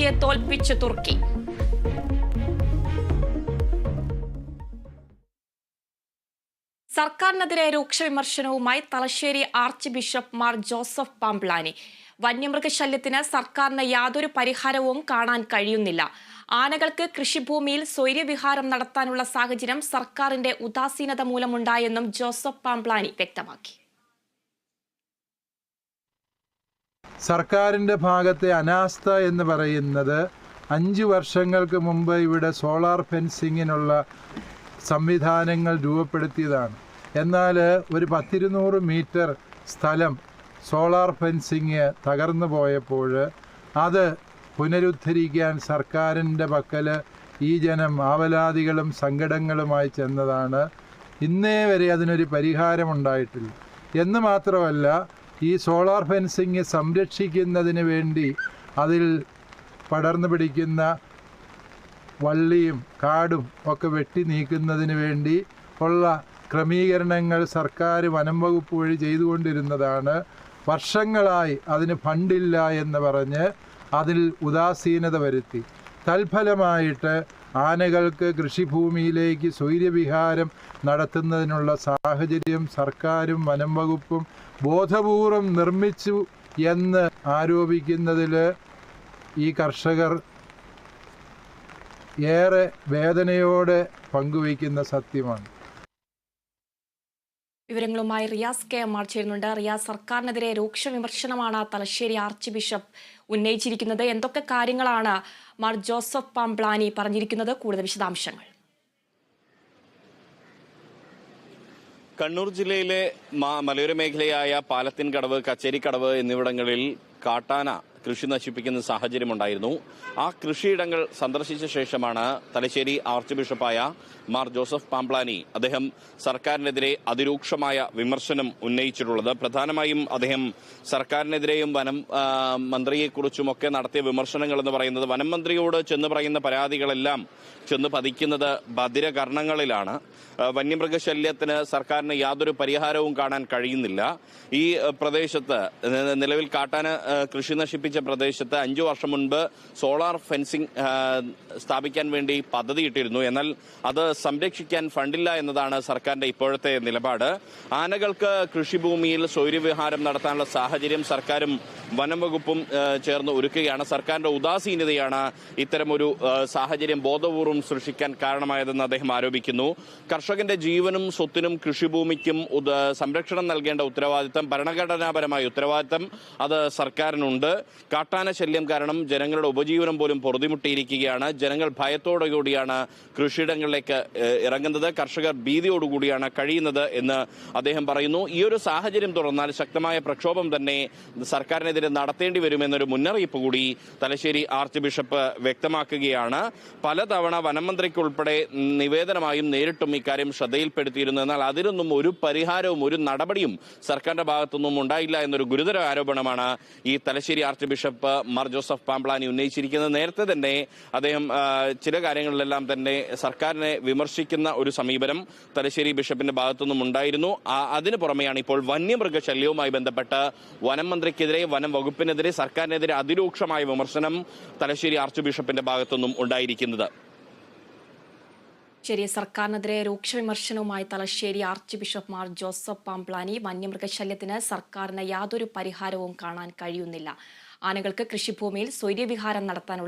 കക്ഷിയെ തോൽപ്പിച്ച് തുർക്കി. സർക്കാരിനെതിരെ രൂക്ഷ വിമർശനവുമായി Thalassery archbishop Mar Joseph Pamplany. വന്യമൃഗശല്യത്തിന് സർക്കാരിന് യാതൊരു പരിഹാരവും കാണാൻ കഴിയുന്നില്ല. ആനകൾക്ക് കൃഷിഭൂമിയിൽ സ്വൈര്യവിഹാരം നടത്താനുള്ള സാഹചര്യം സർക്കാരിന്റെ ഉദാസീനത മൂലമുണ്ടായെന്നും ജോസഫ് പാംപ്ലാനി വ്യക്തമാക്കി. സർക്കാരിന്റെ ഭാഗത്തെ അനാസ്ഥ എന്ന് പറയുന്നത് അഞ്ച് വർഷങ്ങൾക്ക് മുമ്പ് ഇവിടെ സോളാർ ഫെൻസിങ്ങിനുള്ള സംവിധാനങ്ങൾ രൂപപ്പെടുത്തിയതാണ്. എന്നാൽ ഒരു പത്തിരുന്നൂറ് മീറ്റർ സ്ഥലം സോളാർ ഫെൻസിങ് തകർന്നു പോയപ്പോൾ അത് പുനരുദ്ധരിക്കാൻ സർക്കാരിന്റെ പക്കൽ ഈ ജനം ആവലാതികളും സങ്കടങ്ങളുമായി ചെന്നതാണ്. ഇന്നേ വരെ അതിനൊരു പരിഹാരമുണ്ടായിട്ടില്ല. എന്ന് മാത്രമല്ല ഈ സോളാർ ഫെൻസിങ് സംരക്ഷിക്കുന്നതിന് വേണ്ടി അതിൽ പടർന്നു പിടിക്കുന്ന വള്ളിയും കാടും ഒക്കെ വെട്ടി നീക്കുന്നതിന് വേണ്ടി ഉള്ള ക്രമീകരണങ്ങൾ സർക്കാർ വനം വകുപ്പ് വഴി ചെയ്തുകൊണ്ടിരുന്നതാണ്. വർഷങ്ങളായി അതിന് ഫണ്ടില്ല എന്ന് പറഞ്ഞ് അതിൽ ഉദാസീനത വരുത്തി. തൽഫലമായിട്ട് ആനകൾക്ക് കൃഷിഭൂമിയിലേക്ക് സൗര്യവിഹാരം നടത്തുന്നതിനുള്ള സാഹചര്യം സർക്കാരും വനം വകുപ്പും ബോധപൂർവം നിർമ്മിച്ചു എന്ന് ആരോപിക്കുന്നതിൽ ഈ കർഷകർ ഏറെ വേദനയോടെ പങ്കുവയ്ക്കുന്ന സത്യമാണ്. വിവരങ്ങളുമായി റിയാസ് കെ എം ആർ ചേരുന്നുണ്ട്. റിയാസ് സർക്കാരിനെതിരെ രൂക്ഷ വിമർശനമാണ് തലശ്ശേരി ആർച്ച് ബിഷപ്പ് ഉന്നയിച്ചിരിക്കുന്നത്. എന്തൊക്കെ കാര്യങ്ങളാണ് മാർ ജോസഫ് പാംപ്ലാനി പറഞ്ഞിരിക്കുന്നത്? കൂടുതൽ വിശദാംശങ്ങൾ. കണ്ണൂർ ജില്ലയിലെ മലയോര മേഖലയായ പാലത്തിൻകടവ് കച്ചേരിക്കടവ് എന്നിവിടങ്ങളിൽ കാട്ടാന കൃഷി നശിപ്പിക്കുന്ന സാഹചര്യമുണ്ടായിരുന്നു. ആ കൃഷിയിടങ്ങൾ സന്ദർശിച്ച ശേഷമാണ് തലശ്ശേരി ആർച്ച് ബിഷപ്പായ മാർ ജോസഫ് പാംപ്ലാനി അദ്ദേഹം സർക്കാരിനെതിരെ അതിരൂക്ഷമായ വിമർശനം ഉന്നയിച്ചിട്ടുള്ളത്. പ്രധാനമായും അദ്ദേഹം സർക്കാരിനെതിരെയും വനം മന്ത്രിയെക്കുറിച്ചും ഒക്കെ നടത്തിയ വിമർശനങ്ങൾ എന്ന് പറയുന്നത് വനം മന്ത്രിയോട് ചെന്ന് പറയുന്ന പരാതികളെല്ലാം ചെന്ന് പതിക്കുന്നത് ബദിരകർണങ്ങളിലാണ് ആ, വന്യമൃഗശല്യത്തിന് സർക്കാരിന് യാതൊരു പരിഹാരവും കാണാൻ കഴിയുന്നില്ല. ഈ പ്രദേശത്ത് നിലവിൽ കാട്ടാന കൃഷി നശിപ്പിച്ച പ്രദേശത്ത് അഞ്ചു വർഷം മുൻപ് സോളാർ ഫെൻസിംഗ് സ്ഥാപിക്കാൻ വേണ്ടി പദ്ധതിയിട്ടിരുന്നു. എന്നാൽ അത് സംരക്ഷിക്കാൻ ഫണ്ടില്ല എന്നതാണ് സർക്കാരിന്റെ ഇപ്പോഴത്തെ നിലപാട്. ആനകൾക്ക് കൃഷിഭൂമിയിൽ സൗര്യവിഹാരം നടത്താനുള്ള സാഹചര്യം സർക്കാരും വനം വകുപ്പും ചേർന്ന് ഒരുക്കുകയാണ്. സർക്കാരിന്റെ ഉദാസീനതയാണ് ഇത്തരമൊരു സാഹചര്യം ബോധപൂർവം സൃഷ്ടിക്കാൻ കാരണമായതെന്ന് അദ്ദേഹം ആരോപിക്കുന്നു. കർഷകന്റെ ജീവനും സ്വത്തിനും കൃഷിഭൂമിക്കും സംരക്ഷണം നൽകേണ്ട ഉത്തരവാദിത്തം ഭരണഘടനാപരമായ ഉത്തരവാദിത്തം അത് സർക്കാരിനുണ്ട്. കാട്ടാന ശല്യം കാരണം ജനങ്ങളുടെ ഉപജീവനം പോലും പൊറുതിമുട്ടിയിരിക്കുകയാണ്. ജനങ്ങൾ ഭയത്തോടു കൂടിയാണ് കൃഷിയിടങ്ങളിലേക്ക് ഇറങ്ങുന്നത്. കർഷകർ ഭീതിയോടുകൂടിയാണ് കഴിയുന്നത് എന്ന് അദ്ദേഹം പറയുന്നു. ഈ ഒരു സാഹചര്യം തുടർന്നാൽ ശക്തമായ പ്രക്ഷോഭം തന്നെ സർക്കാരിനെതിരെ നടത്തേണ്ടി വരുമെന്നൊരു മുന്നറിയിപ്പ് കൂടി തലശ്ശേരി ആർച്ച് ബിഷപ്പ് വ്യക്തമാക്കുകയാണ്. പലതവണ വനം മന്ത്രിക്ക് ഉൾപ്പെടെ നിവേദനമായും നേരിട്ടും ഇക്കാര്യം ശ്രദ്ധയിൽപ്പെടുത്തിയിരുന്നു. എന്നാൽ അതിനൊന്നും ഒരു പരിഹാരവും ഒരു നടപടിയും സർക്കാരിന്റെ ഭാഗത്തുനിന്നും ഉണ്ടായില്ല എന്നൊരു ഗുരുതര ആരോപണമാണ് ഈ Thalassery archbishop Mar Joseph Pamplany ഉന്നയിച്ചിരിക്കുന്നത് നേരത്തെ തന്നെ അദ്ദേഹം ചില കാര്യങ്ങളിലെല്ലാം തന്നെ സർക്കാരിനെ വിമർശിക്കുന്ന ഒരു സമീപനം തലശ്ശേരി ബിഷപ്പിന്റെ ഭാഗത്തുനിന്നും ഉണ്ടായിരുന്നു. അതിന് പുറമെയാണ് ഇപ്പോൾ വന്യമൃഗശല്യവുമായി ബന്ധപ്പെട്ട് വനം മന്ത്രിക്കെതിരെ വനം വകുപ്പിനെതിരെ സർക്കാരിനെതിരെ അതിരൂക്ഷമായ വിമർശനം തലശ്ശേരി ആർച്ച് ബിഷപ്പിന്റെ ഭാഗത്തുനിന്നും ഉണ്ടായിരിക്കുന്നത്. ശരി സർക്കാരിനെതിരെ രൂക്ഷ വിമർശനവുമായി Thalassery archbishop Mar Joseph Pamplany വന്യമൃഗശല്യത്തിന് സർക്കാരിന് യാതൊരു പരിഹാരവും കാണാൻ കഴിയുന്നില്ല. ആനകൾക്ക് കൃഷിഭൂമിയിൽ സ്വൈര്യവിഹാരം നടത്താനുള്ള